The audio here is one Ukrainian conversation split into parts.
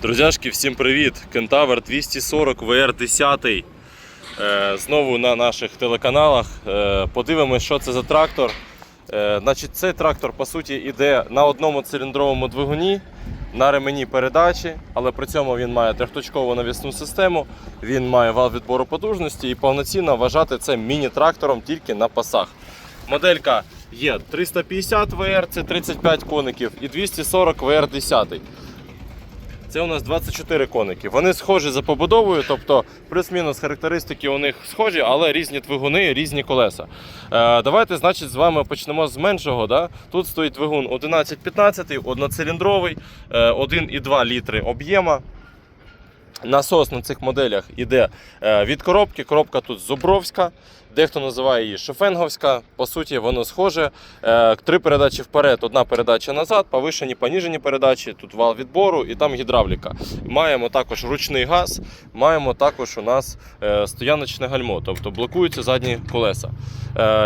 Друзяшки, всім привіт! Кентавр 240 VR 10. Е, знову на наших телеканалах. Е, подивимось, що це за трактор. Е, значить, цей трактор по суті йде на одному циліндровому двигуні, на ремені передачі, але при цьому він має трьохточкову навісну систему, він має вал відбору потужності і повноцінно вважати це міні-трактором тільки на пасах. Моделька є 350 VR, це 35 коників, і 240 VR 10. Це у нас 24 коники. Вони схожі за побудовою, тобто плюс-мінус характеристики у них схожі, але різні двигуни, різні колеса. Е, давайте, значить, з вами почнемо з меншого. Да? Тут стоїть двигун 11-15, одноциліндровий, е, 1,2 літри об'єма. Насос на цих моделях іде е, від коробки. Коробка тут зубровська, дехто називає її шофенговська. По суті, воно схоже. Е, Три передачі вперед, одна передача назад, повишені, поніжені передачі, тут вал відбору і там гідравліка. Маємо також ручний газ, маємо також у нас е, стояночне гальмо, тобто блокуються задні колеса.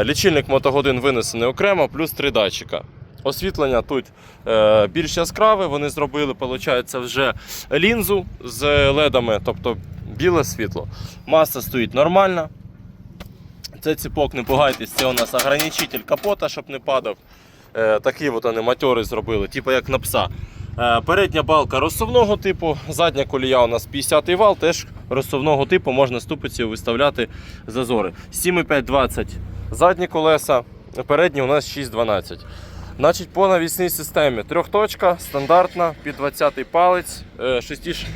Лічильник мотогодин винесений окремо, плюс три датчика. Освітлення тут е, більш яскраве. Вони зробили, виходить, вже лінзу з ледами, тобто біле світло. Маса стоїть нормальна. Це ціпок, не пугайтесь, це у нас ограничитель капота, щоб не падав. Е, такі от вони матьори зробили, типу як на пса. Е, передня балка розсувного типу, задня колія у нас 50-й вал, теж розсувного типу, можна ступицею виставляти зазори. 7,5-20 задні колеса, передні у нас 6,12. Значить, по навісній системі трьохточка, стандартна, під 20-й палець, е, шестіш-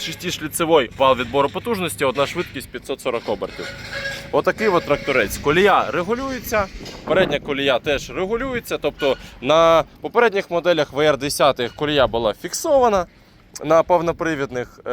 шестишліцевий вал відбору потужності, одна швидкість 540 обертів. Отакий от тракторець. Колія регулюється, передня колія теж регулюється. Тобто на попередніх моделях VR10 колія була фіксована. На повнопривідних, е,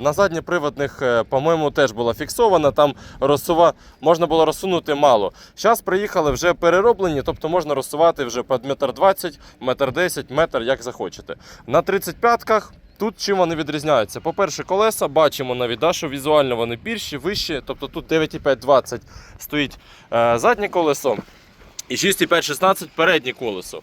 на задньоприводних, е, по-моєму, теж була фіксована. Там розсува... можна було розсунути мало. Зараз приїхали вже перероблені, тобто можна розсувати вже під метр 20, метр 10, метр, як захочете. На 35-ках тут чим вони відрізняються? По-перше, колеса бачимо навіть, да, що візуально вони більші, вищі. Тобто тут 9,5-20 стоїть е, заднє колесо і 6,5-16 переднє колесо.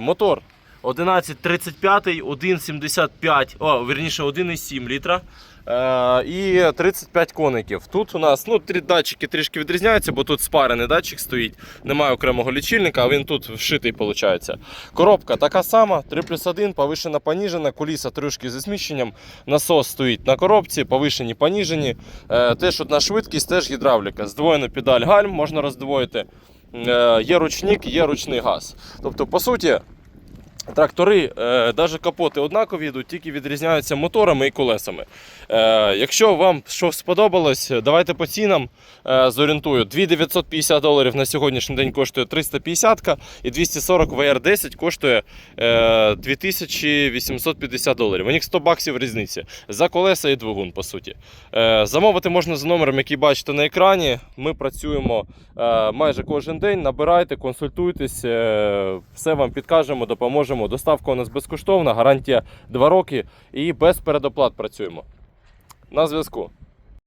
Мотор 1135, 1,75, о, верніше 1,7 літра. Е, і 35 коників. Тут у нас ну, три датчики трішки відрізняються, бо тут спарений датчик стоїть. Немає окремого лічильника, а він тут вшитий. Виходить. Коробка така сама, 3 плюс 1, повишена, поніжена, куліса трішки зі зміщенням. Насос стоїть на коробці, повишені, поніжені. Е, теж одна швидкість, теж гідравліка. Здвоєна педаль гальм можна роздвоїти. Е, є ручник, є ручний газ. Тобто, по суті, Трактори, е, навіть капоти однакові йдуть, тільки відрізняються моторами і колесами. Е, якщо вам щось сподобалось, давайте по цінам е, зорієнтую. 2950 доларів на сьогоднішній день коштує 350 і 240 VR10 коштує е, 2850 доларів. У них 100 баксів різниці за колеса і двигун, по суті. Е, замовити можна за номером, який бачите на екрані. Ми працюємо е, майже кожен день. Набирайте, консультуйтесь, е, все вам підкажемо, допоможемо. Доставка у нас безкоштовна, гарантія 2 роки і без передоплат працюємо. На зв'язку.